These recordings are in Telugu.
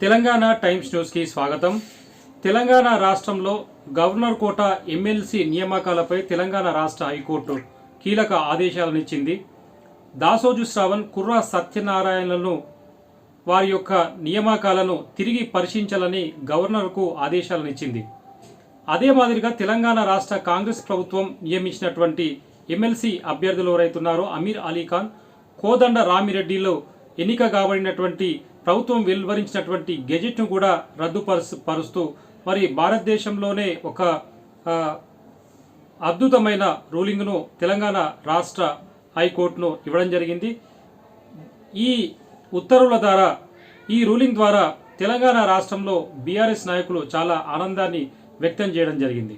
తెలంగాణ టైమ్స్ న్యూస్కి స్వాగతం. తెలంగాణ రాష్ట్రంలో గవర్నర్ కోట ఎమ్మెల్సీ నియామకాలపై తెలంగాణ రాష్ట్ర హైకోర్టు కీలక ఆదేశాలనిచ్చింది దాసోజు శ్రావణ్ కుర్రా సత్యనారాయణలను వారి యొక్క నియామకాలను తిరిగి పరిశీలించాలని గవర్నర్కు ఆదేశాలనిచ్చింది అదే మాదిరిగా తెలంగాణ రాష్ట్ర కాంగ్రెస్ ప్రభుత్వం నియమించినటువంటి ఎమ్మెల్సీ అభ్యర్థులు ఎవరైతున్నారో అమీర్ అలీ ఖాన్ కోదండ రామిరెడ్డిలో ఎన్నిక కాబడినటువంటి ప్రభుత్వం వెలువరించినటువంటి గెజెట్ను కూడా రద్దుపరుస్తూ పరుస్తూ మరి భారతదేశంలోనే ఒక అద్భుతమైన రూలింగ్ను తెలంగాణ రాష్ట్ర హైకోర్టును ఇవ్వడం జరిగింది. ఈ ఉత్తర్వుల ద్వారా ఈ రూలింగ్ ద్వారా తెలంగాణ రాష్ట్రంలో బీఆర్ఎస్ నాయకులు చాలా ఆనందాన్ని వ్యక్తం చేయడం జరిగింది.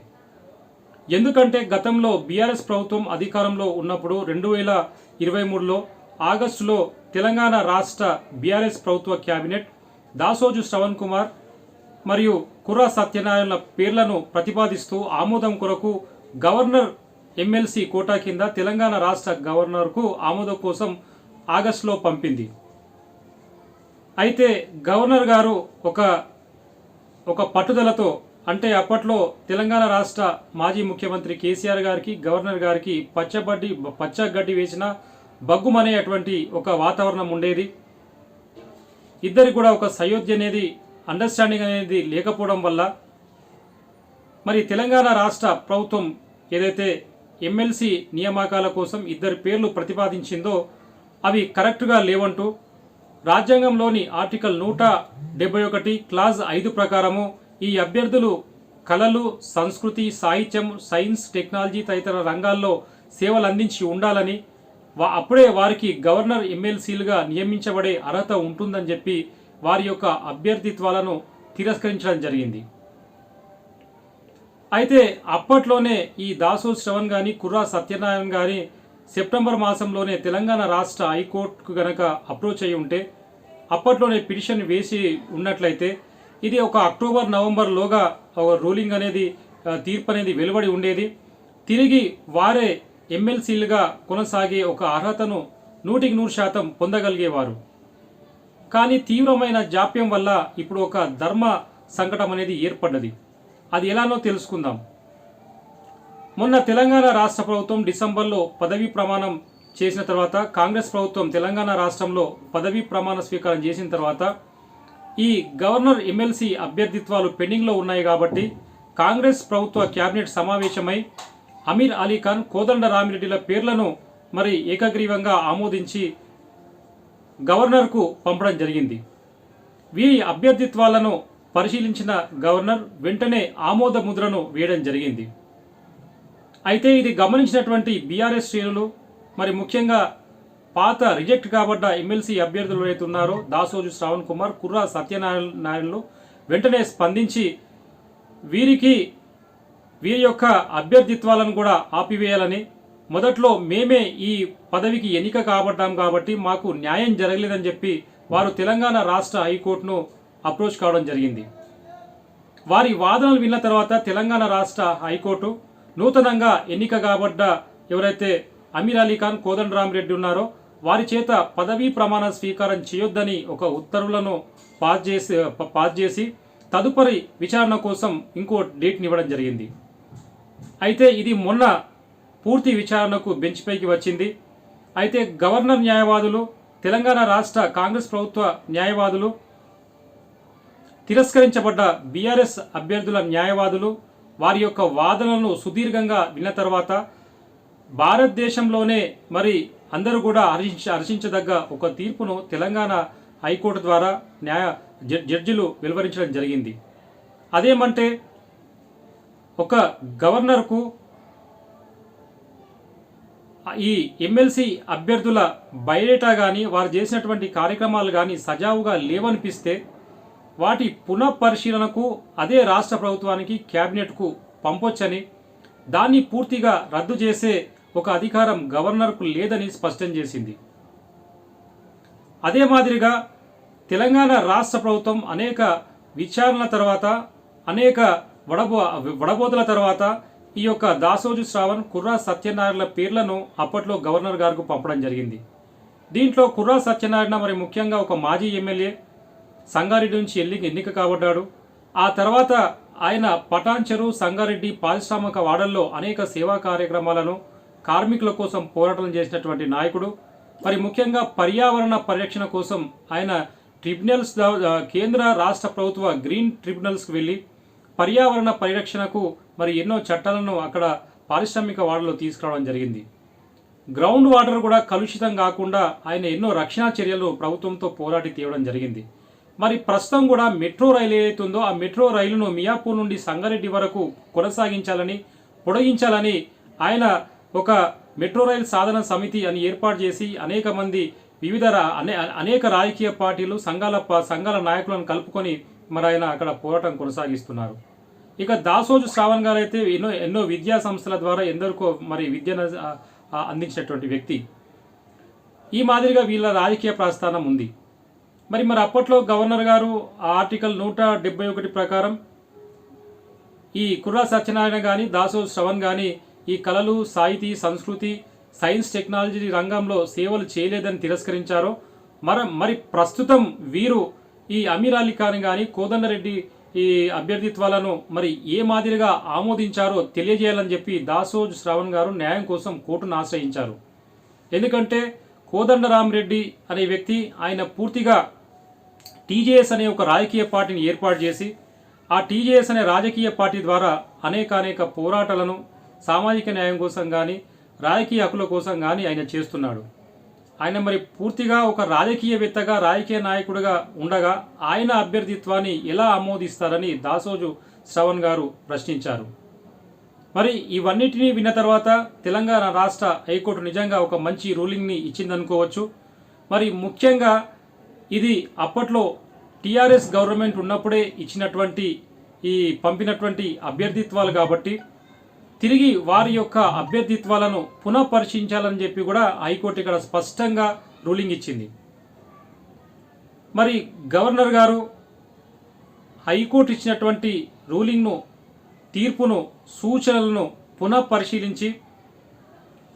ఎందుకంటే గతంలో బీఆర్ఎస్ ప్రభుత్వం అధికారంలో ఉన్నప్పుడు రెండు వేల ఇరవై మూడులో ఆగస్టులో తెలంగాణ రాష్ట్ర బీఆర్ఎస్ ప్రభుత్వ క్యాబినెట్ దాసోజు శ్రవణ్ కుమార్ మరియు కుర్రా సత్యనారాయణ పేర్లను ప్రతిపాదిస్తూ ఆమోదం కొరకు గవర్నర్ ఎమ్మెల్సీ కోటా కింద తెలంగాణ రాష్ట్ర గవర్నర్కు ఆమోదం కోసం ఆగస్టులో పంపింది. అయితే గవర్నర్ గారు ఒక ఒక పట్టుదలతో అంటే అప్పట్లో తెలంగాణ రాష్ట్ర మాజీ ముఖ్యమంత్రి కేసీఆర్ గారికి గవర్నర్ గారికి పచ్చబడ్డి పచ్చగడ్డి వేసిన బగ్గుమనే అటువంటి ఒక వాతావరణం ఉండేది. ఇద్దరికి కూడా ఒక సయోధ్య అనేది అండర్స్టాండింగ్ అనేది లేకపోవడం వల్ల మరి తెలంగాణ రాష్ట్ర ప్రభుత్వం ఏదైతే ఎమ్మెల్సీ నియామకాల కోసం ఇద్దరి పేర్లు ప్రతిపాదించిందో అవి కరెక్ట్గా లేవంటూ రాజ్యాంగంలోని ఆర్టికల్ నూట డెబ్బై ఒకటి క్లాజ్ ఐదు ప్రకారము ఈ అభ్యర్థులు కళలు సంస్కృతి సాహిత్యం సైన్స్ టెక్నాలజీ తదితర రంగాల్లో సేవలు అందించి ఉండాలని అప్పుడే వారికి గవర్నర్ ఎమ్మెల్సీలుగా నియమించబడే అర్హత ఉంటుందని చెప్పి వారి యొక్క అభ్యర్థిత్వాలను తిరస్కరించడం జరిగింది. అయితే అప్పట్లోనే ఈ దాసో శ్రవణ్ గాని కుర్రా సత్యనారాయణ గాని సెప్టెంబర్ మాసంలోనే తెలంగాణ రాష్ట్ర హైకోర్టుకు గనక అప్రోచ్ అయి ఉంటే అప్పట్లోనే పిటిషన్ వేసి ఉన్నట్లయితే ఇది ఒక అక్టోబర్ నవంబర్లోగా ఒక రూలింగ్ అనేది తీర్పు అనేది వెలువడి ఉండేది. తిరిగి వారే ఎమ్మెల్సీలుగా కొనసాగే ఒక అర్హతను నూటికి నూరు శాతం పొందగలిగేవారు. కానీ తీవ్రమైన జాప్యం వల్ల ఇప్పుడు ఒక ధర్మ సంకటం అనేది ఏర్పడ్డది. అది ఎలానో తెలుసుకుందాం. మొన్న తెలంగాణ రాష్ట్ర ప్రభుత్వం డిసెంబర్లో పదవీ ప్రమాణం చేసిన తర్వాత కాంగ్రెస్ ప్రభుత్వం తెలంగాణ రాష్ట్రంలో పదవీ ప్రమాణ స్వీకారం చేసిన తర్వాత ఈ గవర్నర్ ఎమ్మెల్సీ అభ్యర్థిత్వాలు పెండింగ్లో ఉన్నాయి కాబట్టి కాంగ్రెస్ ప్రభుత్వ క్యాబినెట్ సమావేశమై అమీర్ అలీ ఖాన్ కోదండ రామిరెడ్డిల పేర్లను మరి ఏకగ్రీవంగా ఆమోదించి గవర్నర్కు పంపడం జరిగింది. వీరి అభ్యర్థిత్వాలను పరిశీలించిన గవర్నర్ వెంటనే ఆమోద ముద్రను వేయడం జరిగింది. అయితే ఇది గమనించినటువంటి బీఆర్ఎస్ శ్రేణులు మరి ముఖ్యంగా పాత రిజెక్ట్ కాబడ్డ ఎమ్మెల్సీ అభ్యర్థులు ఎవరైతే ఉన్నారో దాసోజు శ్రావణ్ కుమార్ కుర్రా సత్యనారాయణలు వెంటనే స్పందించి వీరికి వీరి యొక్క అభ్యర్థిత్వాలను కూడా ఆపివేయాలని మొదట్లో మేమే ఈ పదవికి ఎన్నిక కాబడ్డాం కాబట్టి మాకు న్యాయం జరగలేదని చెప్పి వారు తెలంగాణ రాష్ట్ర హైకోర్టును అప్రోచ్ కావడం జరిగింది. వారి వాదనలు విన్న తర్వాత తెలంగాణ రాష్ట్ర హైకోర్టు నూతనంగా ఎన్నిక కాబడ్డ ఎవరైతే అమీర్ అలీ ఖాన్ కోదండరామిరెడ్డి ఉన్నారో వారి చేత పదవీ ప్రమాణ స్వీకారం చేయొద్దని ఒక ఉత్తర్వులను పాస్ చేసి పాస్ చేసి తదుపరి విచారణ కోసం ఇంకో డేట్ని ఇవ్వడం జరిగింది. అయితే ఇది మొన్న పూర్తి విచారణకు బెంచ్ పైకి వచ్చింది. అయితే గవర్నర్ న్యాయవాదులు తెలంగాణ రాష్ట్ర కాంగ్రెస్ ప్రభుత్వ న్యాయవాదులు తిరస్కరించబడ్డ బీఆర్ఎస్ అభ్యర్థుల న్యాయవాదులు వారి యొక్క వాదనలను సుదీర్ఘంగా విన్న తర్వాత భారతదేశంలోనే మరి అందరూ కూడా హర్షించ హర్షించదగ్గ ఒక తీర్పును తెలంగాణ హైకోర్టు ద్వారా న్యాయ జడ్జిలు వెలువరించడం జరిగింది. అదేమంటే ఒక గవర్నర్కు ఈ ఎమ్మెల్సీ అభ్యర్థుల బయోడేటా కానీ వారు చేసినటువంటి కార్యక్రమాలు కానీ సజావుగా లేవనిపిస్తే వాటి పునఃపరిశీలనకు అదే రాష్ట్ర ప్రభుత్వానికి క్యాబినెట్కు పంపొచ్చని దాన్ని పూర్తిగా రద్దు చేసే ఒక అధికారం గవర్నర్కు లేదని స్పష్టం చేసింది. అదే మాదిరిగా తెలంగాణ రాష్ట్ర ప్రభుత్వం అనేక విచారణ తర్వాత అనేక వడబో వడబోతల తర్వాత ఈ యొక్క దాసోజు శ్రావణ్ కుర్రా సత్యనారాయణల పేర్లను అప్పట్లో గవర్నర్ గారికి పంపడం జరిగింది. దీంట్లో కుర్రా సత్యనారాయణ మరి ముఖ్యంగా ఒక మాజీ ఎమ్మెల్యే సంగారెడ్డి నుంచి ఎల్లి ఎన్నిక కాబడ్డాడు. ఆ తర్వాత ఆయన పటాన్చెరు సంగారెడ్డి పారిశ్రామిక వాడల్లో అనేక సేవా కార్యక్రమాలను కార్మికుల కోసం పోరాటం చేసినటువంటి నాయకుడు. మరి ముఖ్యంగా పర్యావరణ పరిరక్షణ కోసం ఆయన ట్రిబ్యునల్స్ కేంద్ర రాష్ట్ర ప్రభుత్వ గ్రీన్ ట్రిబ్యునల్స్కి వెళ్ళి పర్యావరణ పరిరక్షణకు మరి ఎన్నో చట్టాలను అక్కడ పారిశ్రామిక వాడలో తీసుకురావడం జరిగింది. గ్రౌండ్ వాటర్ కూడా కలుషితం కాకుండా ఆయన ఎన్నో రక్షణ చర్యలు ప్రభుత్వంతో పోరాటి తీయడం జరిగింది. మరి ప్రస్తుతం కూడా మెట్రో రైలు ఏదైతుందో ఆ మెట్రో రైలును మియాపూర్ నుండి సంగారెడ్డి వరకు కొనసాగించాలని పొడిగించాలని ఆయన ఒక మెట్రో రైల్ సాధన సమితి అని ఏర్పాటు చేసి అనేక మంది వివిధ రా- అనే అనేక రాజకీయ పార్టీలు సంఘాల ప- సంఘాల నాయకులను కలుపుకొని మరి ఆయన అక్కడ పోరాటం కొనసాగిస్తున్నారు. ఇక దాసోజు శ్రావణ్ గారు అయితే ఎన్నో ఎన్నో విద్యా సంస్థల ద్వారా ఎందరికో మరి విద్యను అందించినటువంటి వ్యక్తి. ఈ మాదిరిగా వీళ్ళ రాజకీయ ప్రస్థానం ఉంది. మరి మరి అప్పట్లో గవర్నర్ గారు ఆ ఆర్టికల్ నూట డెబ్బై ఒకటి ప్రకారం ఈ కుర్రా సత్యనారాయణ కానీ దాసో శ్రవణ్ కానీ ఈ కళలు సాహితీ సంస్కృతి సైన్స్ టెక్నాలజీ రంగంలో సేవలు చేయలేదని తిరస్కరించారో మర మరి ప్రస్తుతం వీరు ఈ అమీర్ అలీ ఖాన్ కానీ కోదండరెడ్డి ఈ అభ్యర్థిత్వాలను మరి ఏ మాదిరిగా ఆమోదించారో తెలియజేయాలని చెప్పి దాసోజు శ్రావణ్ గారు న్యాయం కోసం కోర్టును ఆశ్రయించారు. ఎందుకంటే కోదండరామరెడ్డి అనే వ్యక్తి ఆయన పూర్తిగా టీజేఎస్ అనే ఒక రాజకీయ పార్టీని ఏర్పాటు చేసి ఆ టీజేఎస్ అనే రాజకీయ పార్టీ ద్వారా అనేక అనేక పోరాటాలను సామాజిక న్యాయం కోసం కానీ రాజకీయ హక్కుల కోసం కానీ ఆయన చేస్తున్నాడు. ఆయన మరి పూర్తిగా ఒక రాజకీయవేత్తగా రాజకీయ నాయకుడిగా ఉండగా ఆయన అభ్యర్థిత్వాన్ని ఎలా ఆమోదిస్తారని దాసోజు శ్రవణ్ గారు ప్రశ్నించారు. మరి ఇవన్నిటినీ విన్న తర్వాత తెలంగాణ రాష్ట్ర హైకోర్టు నిజంగా ఒక మంచి రూలింగ్ని ఇచ్చిందనుకోవచ్చు. మరి ముఖ్యంగా ఇది అప్పట్లో టీఆర్ఎస్ గవర్నమెంట్ ఉన్నప్పుడే ఇచ్చినటువంటి ఈ పంపినటువంటి అభ్యర్థిత్వాలు కాబట్టి తిరిగి వారి యొక్క అభ్యర్థిత్వాలను పునఃపరిశీలించాలని చెప్పి కూడా హైకోర్టు ఇక్కడ స్పష్టంగా రూలింగ్ ఇచ్చింది. మరి గవర్నర్ గారు హైకోర్టు ఇచ్చినటువంటి రూలింగ్ను తీర్పును సూచనలను పునఃపరిశీలించి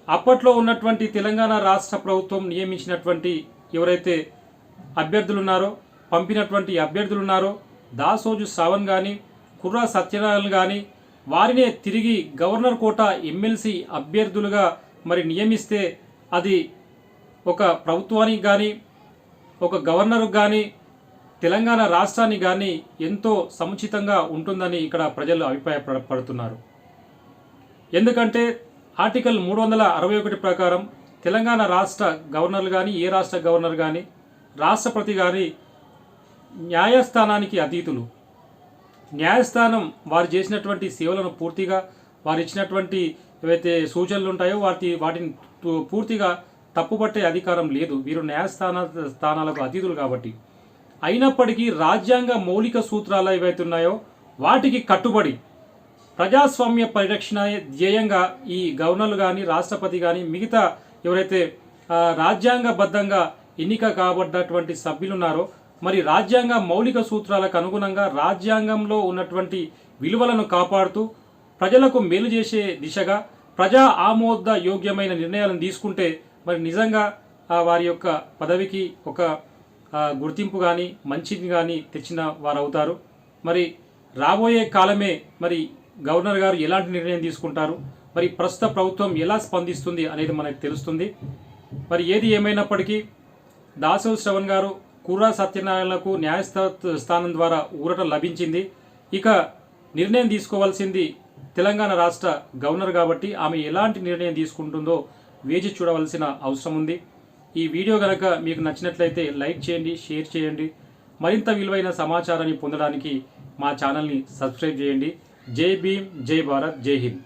అప్పట్లో ఉన్నటువంటి తెలంగాణ రాష్ట్ర ప్రభుత్వం నియమించినటువంటి ఎవరైతే అభ్యర్థులు ఉన్నారో పంపినటువంటి అభ్యర్థులు ఉన్నారో దాసోజు సావన్ కానీ కుర్రా సత్యనారాయణ కానీ వారినే తిరిగి గవర్నర్ కోట ఎమ్మెల్సీ అభ్యర్థులుగా మరి నియమిస్తే అది ఒక ప్రభుత్వానికి కానీ ఒక గవర్నరు కానీ తెలంగాణ రాష్ట్రానికి కానీ ఎంతో సముచితంగా ఉంటుందని ఇక్కడ ప్రజలు అభిప్రాయపడుతున్నారు. ఎందుకంటే ఆర్టికల్ మూడు వందల అరవై ఒకటి ప్రకారం తెలంగాణ రాష్ట్ర గవర్నర్లు కానీ ఏ రాష్ట్ర గవర్నర్ కానీ రాష్ట్రపతి కానీ న్యాయస్థానానికి అతీతులు. న్యాయస్థానం వారు చేసినటువంటి సేవలను పూర్తిగా వారు ఇచ్చినటువంటి ఏవైతే సూచనలు ఉంటాయో వాటి వాటిని పూర్తిగా తప్పుపట్టే అధికారం లేదు. వీరు న్యాయస్థాన స్థానాలకు అతీతులు కాబట్టి. అయినప్పటికీ రాజ్యాంగ మౌలిక సూత్రాలు ఏవైతే ఉన్నాయో వాటికి కట్టుబడి ప్రజాస్వామ్య పరిరక్షణ ధ్యేయంగా ఈ గవర్నర్లు కానీ రాష్ట్రపతి కానీ మిగతా ఎవరైతే రాజ్యాంగబద్ధంగా ఎన్నిక కాబడ్డటువంటి సభ్యులు ఉన్నారో మరి రాజ్యాంగ మౌలిక సూత్రాలకు అనుగుణంగా రాజ్యాంగంలో ఉన్నటువంటి విలువలను కాపాడుతూ ప్రజలకు మేలు చేసే దిశగా ప్రజా ఆమోద యోగ్యమైన నిర్ణయాలను తీసుకుంటే మరి నిజంగా వారి యొక్క పదవికి ఒక గుర్తింపు కానీ మంచిని కానీ తెచ్చిన వారు అవుతారు మరి రాబోయే కాలమే మరి గవర్నర్ గారు ఎలాంటి నిర్ణయం తీసుకుంటారు? మరి ప్రస్తుత ప్రభుత్వం ఎలా స్పందిస్తుంది అనేది మనకు తెలుస్తుంది. మరి ఏది ఏమైనప్పటికీ దాసవ్ శ్రవణ్ గారు కుర్రా సత్యనారాయణకు న్యాయస్థా స్థానం ద్వారా ఊరట లభించింది. ఇక నిర్ణయం తీసుకోవాల్సింది తెలంగాణ రాష్ట్ర గవర్నర్ కాబట్టి ఆమె ఎలాంటి నిర్ణయం తీసుకుంటుందో వేచి చూడవలసిన అవసరం ఉంది. ఈ వీడియో కనుక మీకు నచ్చినట్లయితే లైక్ చేయండి షేర్ చేయండి. మరింత విలువైన సమాచారాన్ని పొందడానికి మా ఛానల్ని సబ్స్క్రైబ్ చేయండి. జై భీమ్ జై భారత్ జై హింద్.